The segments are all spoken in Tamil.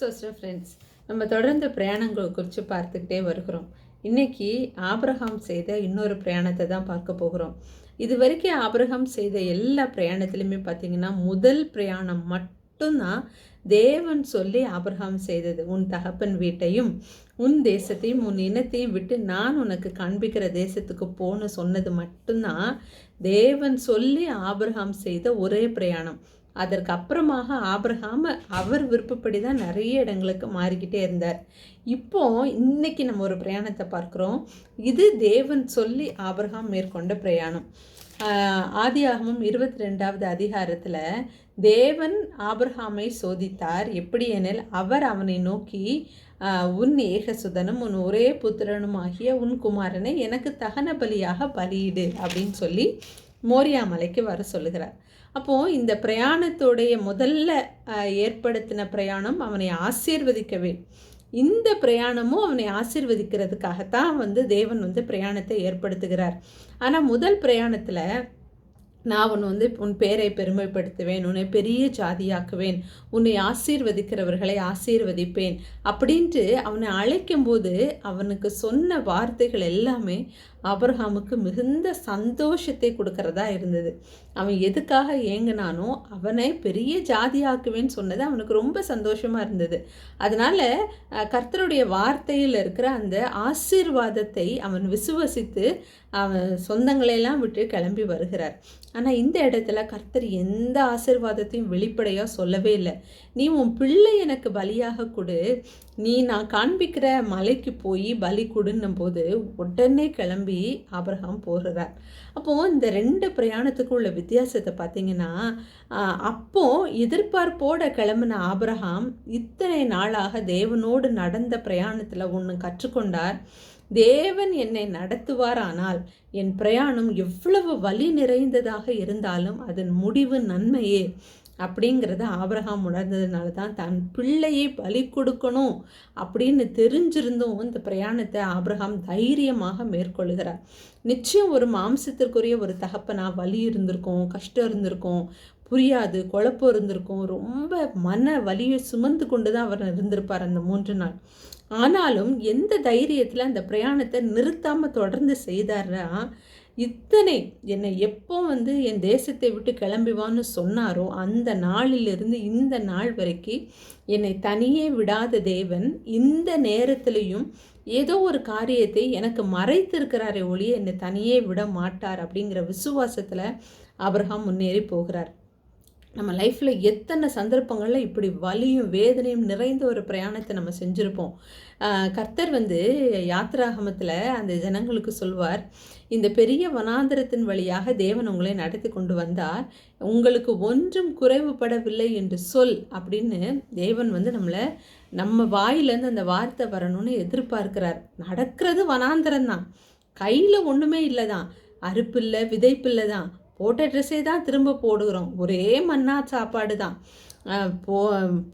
சோஸ்டர் ஃப்ரெண்ட்ஸ் நம்ம தொடர்ந்து பிரயாணங்கள் குறித்து பார்த்துக்கிட்டே வருகிறோம். இன்றைக்கி ஆபிரகாம் செய்த இன்னொரு பிரயாணத்தை தான் பார்க்க போகிறோம். இது வரைக்கும் ஆப்ரஹாம் செய்த எல்லா பிரயாணத்துலையுமே பார்த்தீங்கன்னா முதல் பிரயாணம் மட்டும்தான் தேவன் சொல்லி ஆபிரகாம் செய்தது. உன் தகப்பன் வீட்டையும் உன் தேசத்தையும் உன் இனத்தையும் விட்டு நான் உனக்கு காண்பிக்கிற தேசத்துக்கு போன்னு சொன்னது மட்டும்தான் தேவன் சொல்லி ஆபிரகாம் செய்த ஒரே பிரயாணம். அதற்கு அப்புறமாக ஆபிரகாம் அவர் விருப்பப்படி தான் நிறைய இடங்களுக்கு மாறிக்கிட்டே இருந்தார். இப்போ இன்னைக்கு நம்ம ஒரு பிரயாணத்தை பார்க்குறோம். இது தேவன் சொல்லி ஆபிரகாம் மேற்கொண்ட பிரயாணம். ஆஹ் இருபத்தி ரெண்டாவது அதிகாரத்தில் தேவன் ஆபிரஹாமை சோதித்தார். எப்படி எனில் அவர் அவனை நோக்கி உன் ஏகசுதனும் உன் ஒரே புத்திரனும் ஆகிய உன் குமாரனை எனக்கு தகன பலியாக பலியிடு அப்படின்னு சொல்லி மோரியா மலைக்கு வர சொல்லுகிறார். அப்போது இந்த பிரயாணத்தோடைய முதல்ல ஏற்படுத்தின பிரயாணம் அவனை ஆசீர்வதிக்கவே. இந்த பிரயாணமும் அவனை ஆசீர்வதிக்கிறதுக்காகத்தான் வந்து தேவன் வந்து பிரயாணத்தை ஏற்படுத்துகிறார். ஆனால் முதல் பிரயாணத்தில் நான் உன் வந்து உன் பேரை பெருமைப்படுத்துவேன் உன்னை பெரிய ஜாதியாக்குவேன் உன்னை ஆசீர்வதிக்கிறவர்களை ஆசீர்வதிப்பேன் அப்படின்ட்டு அவனை அழைக்கும்போது அவனுக்கு சொன்ன வார்த்தைகள் எல்லாமே ஆபிரகாமுக்கு மிகுந்த சந்தோஷத்தை கொடுக்கறதா இருந்தது. அவன் எதுக்காக ஏங்கினானோ அவனை பெரிய ஜாதியாக்குவேன்னு சொன்னது அவனுக்கு ரொம்ப சந்தோஷமாக இருந்தது. அதனால கர்த்தருடைய வார்த்தையில் இருக்கிற அந்த ஆசீர்வாதத்தை அவன் விசுவசித்து அவன் சொந்தங்களையெல்லாம் விட்டு கிளம்பி வருகிறார். ஆனால் இந்த இடத்துல கர்த்தர் எந்த ஆசீர்வாதத்தையும் வெளிப்படையாக சொல்லவே இல்லை. நீ உன் பிள்ளை எனக்கு பலியாக கொடு. நீ நான் காண்பிக்கிற மலைக்கு போய் பலி கொடுன்னும் போது உடனே கிளம்பி ஆபிரகாம் போகிறார் அப்போது இந்த ரெண்டு பிரயாணத்துக்கும் உள்ள வித்தியாசத்தை பார்த்தீங்கன்னா அப்போது அப்போ எதிர்பார்ப்போட கிளம்பின ஆபிரகாம் இத்தனை நாளாக தேவனோடு நடந்த பிரயாணத்தில் ஒன்று கற்றுக்கொண்டார். தேவன் என்னை நடத்துவாரானால் என் பிரயாணம் எவ்வளவு வலி நிறைந்ததாக இருந்தாலும் அதன் முடிவு நன்மையே. அப்படிங்கிறத ஆபிரகாம் உணர்ந்ததுனால தான் தன் பிள்ளையை பலி கொடுக்கணும் அப்படின்னு தெரிஞ்சிருந்தும் இந்த பிரயாணத்தை ஆபிரகாம் தைரியமாக மேற்கொள்கிறார். நிச்சயம் ஒரு மாம்சத்திற்குரிய ஒரு தகப்பனா வலி இருந்திருக்கும் கஷ்டம் இருந்திருக்கும் புரியாது குழப்பம் இருந்திருக்கும் ரொம்ப மன வலியை சுமந்து கொண்டு தான் அவர் இருந்திருப்பார் அந்த மூன்று நாள். ஆனாலும் எந்த தைரியத்தில் அந்த பிரயாணத்தை நிறுத்தாமல் தொடர்ந்து செய்தாரா? இத்தனை என்னை எப்போ வந்து என் தேசத்தை விட்டு கிளம்பிவான்னு சொன்னாரோ அந்த நாளிலிருந்து இந்த நாள் வரைக்கும் என்னை தனியே விடாத தேவன் இந்த நேரத்திலையும் ஏதோ ஒரு காரியத்தை எனக்கு மறைத்திருக்கிறாரே ஒழிய என்னை தனியே விட மாட்டார் அப்படிங்கிற விசுவாசத்தில் ஆபிரகாம் முன்னேறி போகிறார். நம்ம லைஃப்பில் எத்தனை சந்தர்ப்பங்களில் இப்படி வலியும் வேதனையும் நிறைந்த ஒரு பிரயாணத்தை நம்ம செஞ்சுருப்போம். கர்த்தர் வந்து யாத்ராகமத்தில் அந்த ஜனங்களுக்கு சொல்வார் இந்த பெரிய வனாந்தரத்தின் வழியாக தேவன் உங்களை நடத்தி கொண்டு வந்தார். உங்களுக்கு ஒன்றும் குறைவுபடவில்லை என்று சொல் அப்படின்னு தேவன் வந்து நம்மளை நம்ம வாயிலேருந்து அந்த வார்த்தை வரணும்னு எதிர்பார்க்கிறார். நடக்கிறது வனாந்தரம் தான் கையில் ஒன்றுமே இல்லை தான் அறுப்பு இல்லை விதைப்பு இல்லை தான் போட்ட ட்ரெஸ்ஸே தான் திரும்ப போடுகிறோம். ஒரே மண்ணா சாப்பாடு தான். போ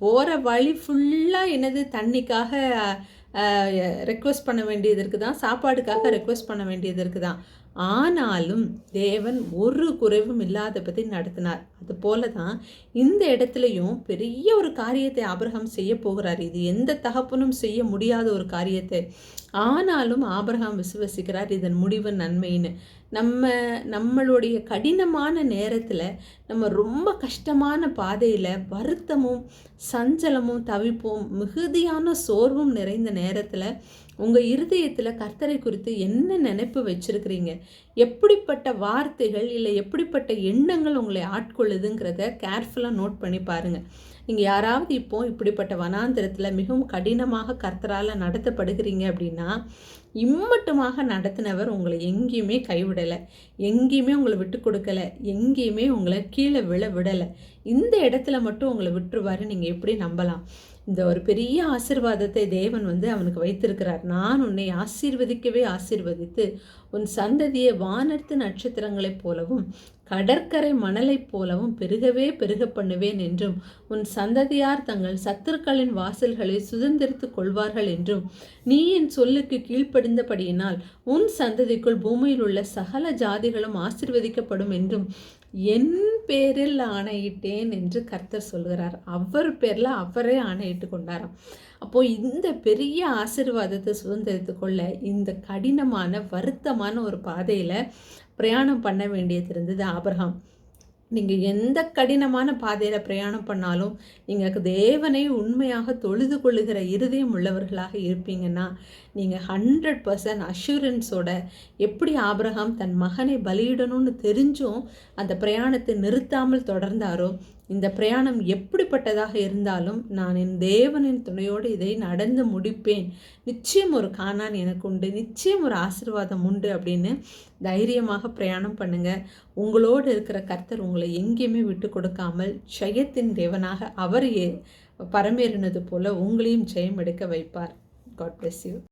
போகிற வழி ஃபுல்லாக என்னது? தண்ணிக்காக ரெக்வஸ்ட் பண்ண வேண்டியது இருக்குது தான் சாப்பாடுக்காக ரெக்வஸ்ட் பண்ண வேண்டியது இருக்குது தான் ஆனாலும் தேவன் ஒரு குறைவும் இல்லாத பற்றி நடத்தினார். அது போல தான் இந்த இடத்துலையும் பெரிய ஒரு காரியத்தை ஆபிரகாம் செய்ய போகிறார். இது எந்த தகப்பனும் செய்ய முடியாத ஒரு காரியத்தை. ஆனாலும் ஆபிரகாம் விசுவசிக்கிறார் இதன் முடிவு நன்மைன்னு. நம்ம நம்மளுடைய கடினமான நேரத்தில் நம்ம ரொம்ப கஷ்டமான பாதையில் வருத்தமும் சஞ்சலமும் தவிப்போம் மிகுதியான சோர்வும் நிறைந்த நேரத்தில் உங்கள் இருதயத்தில் கர்த்தரை குறித்து என்ன நினைப்பு வச்சுருக்கிறீங்க? எப்படிப்பட்ட வார்த்தைகள் இல்லை எப்படிப்பட்ட எண்ணங்கள் உங்களை ஆட்கொள்ளுதுங்கிறத கேர்ஃபுல்லாக நோட் பண்ணி பாருங்கள் நீங்கள் யாராவது இப்போ இப்படிப்பட்ட வனாந்திரத்தில் மிகவும் கடினமாக கர்த்தரால் நடத்தப்படுகிறீங்க அப்படின்னா இம்மட்டுமாக நடத்தினவர் உங்களை எங்கேயுமே கைவிடலை எங்கேயுமே உங்களை விட்டு கொடுக்கல எங்கேயுமே உங்களை கீழே விழ விடலை. இந்த இடத்துல மட்டும் உங்களை விட்டுருவாரு நீங்கள் எப்படி நம்பலாம்? இந்த ஒரு பெரிய ஆசிர்வாதத்தை தேவன் வந்து அவனுக்கு வைத்திருக்கிறார். நான் உன்னை ஆசீர்வதிக்கவே ஆசீர்வதித்து உன் சந்ததியை வானர்த்து நட்சத்திரங்களைப் போலவும் கடற்கரை மணலைப் போலவும் பெருகவே பெருக பண்ணுவேன் என்றும் உன் சந்ததியார் தங்கள் சத்துருக்களின் வாசல்களை சுதந்திரித்துக் கொள்வார்கள் என்றும் நீ என் சொல்லுக்கு கீழ்ப்படிந்தபடியினால் உன் சந்ததிக்குள் பூமியில் உள்ள சகல ஜாதிகளும் ஆசிர்வதிக்கப்படும் என்றும் என் பேரில் ஆணையிட்டேன் என்று கர்த்தர் சொல்கிறார். அவர் பேரில் அவரே ஆணையிட்டு கொண்டாராம். அப்போது இந்த பெரிய ஆசிர்வாதத்தை சுதந்திரத்து கொள்ள இந்த கடினமான வருத்தமான ஒரு பாதையில் பிரயாணம் பண்ண வேண்டியது இருந்தது ஆபிரகாம். நீங்கள் எந்த கடினமான பாதையில் பிரயாணம் பண்ணாலும் நீங்கள் தேவனை உண்மையாக தொழுது கொள்ளுகிற இருதயம் உள்ளவர்களாக இருப்பீங்கன்னா நீங்கள் ஹண்ட்ரட் பர்சன்ட் அஷூரன்ஸோட எப்படி ஆபிரகாம் தன் மகனை பலியிடணும்னு தெரிஞ்சும் அந்த பிரயாணத்தை நிறுத்தாமல் தொடர்ந்தாரோ இந்த பிரயாணம் எப்படிப்பட்டதாக இருந்தாலும் நான் என் தேவனின் துணையோடு இதை நடந்து முடிப்பேன். நிச்சயம் ஒரு காணான் எனக்கு உண்டு. நிச்சயம் ஒரு ஆசிர்வாதம் உண்டு அப்படின்னு தைரியமாக பிரயாணம் பண்ணுங்கள் உங்களோடு இருக்கிற கர்த்தர் உங்களை எங்கேயுமே விட்டு கொடுக்காமல் ஜெயத்தின் தேவனாக அவர் பரமேறினது போல உங்களையும் ஜெயம் எடுக்க வைப்பார். God bless you